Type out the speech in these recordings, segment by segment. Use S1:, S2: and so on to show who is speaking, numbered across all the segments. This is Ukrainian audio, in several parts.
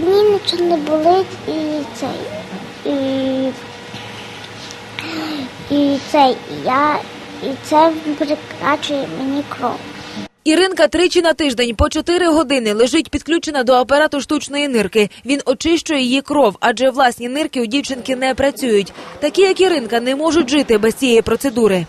S1: Мені нічого не болить і цей. І, і цей, я, і це прикачує мені кров.
S2: Іринка тричі на тиждень по 4 години лежить підключена до апарату штучної нирки. Він очищує її кров, адже власні нирки у дівчинки не працюють. Такі, як Іринка, не можуть жити без цієї процедури.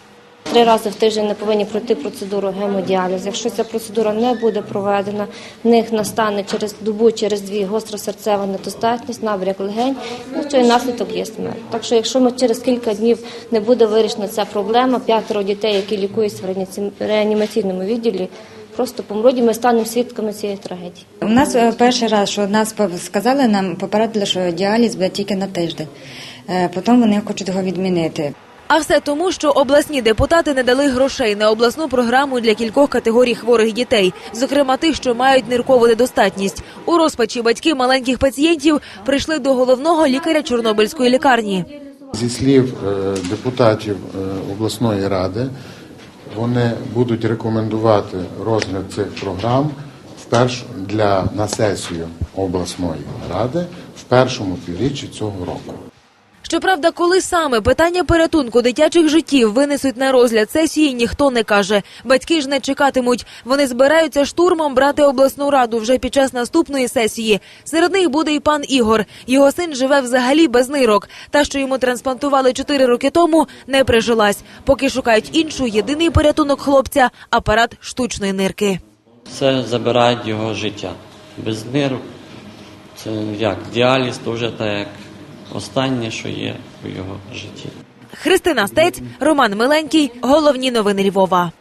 S3: Три рази в тиждень не повинні пройти процедуру гемодіалізу. Якщо ця процедура не буде проведена, в них настане через добу, через дві гостросерцева недостатність, набряк легень, ну що і наслідок є смерть. Так що, якщо ми через кілька днів не буде вирішена ця проблема, п'ятеро дітей, які лікуються в реанімаційному відділі, просто помруть, і ми станемо свідками цієї трагедії.
S4: У нас е, перший раз, що нас сказали, нам попередили, що діаліз буде тільки на тиждень. Е, Потім вони хочуть його відмінити.
S2: А все тому, що обласні депутати не дали грошей на обласну програму для кількох категорій хворих дітей, зокрема тих, що мають ниркову недостатність. У розпачі батьки маленьких пацієнтів прийшли до головного лікаря Чорнобильської лікарні.
S5: Зі слів е, депутатів е, обласної ради, вони будуть рекомендувати розгляд цих програм вперше для на сесію обласної ради в першому півріччі цього року.
S2: Щоправда, коли саме питання порятунку дитячих життів винесуть на розгляд сесії, ніхто не каже. Батьки ж не чекатимуть. Вони збираються штурмом брати обласну раду вже під час наступної сесії. Серед них буде і пан Ігор. Його син живе взагалі без нирок. Та, що йому трансплантували чотири роки тому, не прижилась. Поки шукають іншу, єдиний порятунок хлопця апарат штучної нирки.
S6: Це забирають його життя. Без нирок це як діаліз, то вже так як останнє, що є у його житті.
S2: Христина Стець, Роман Миленький. Головні новини Львова.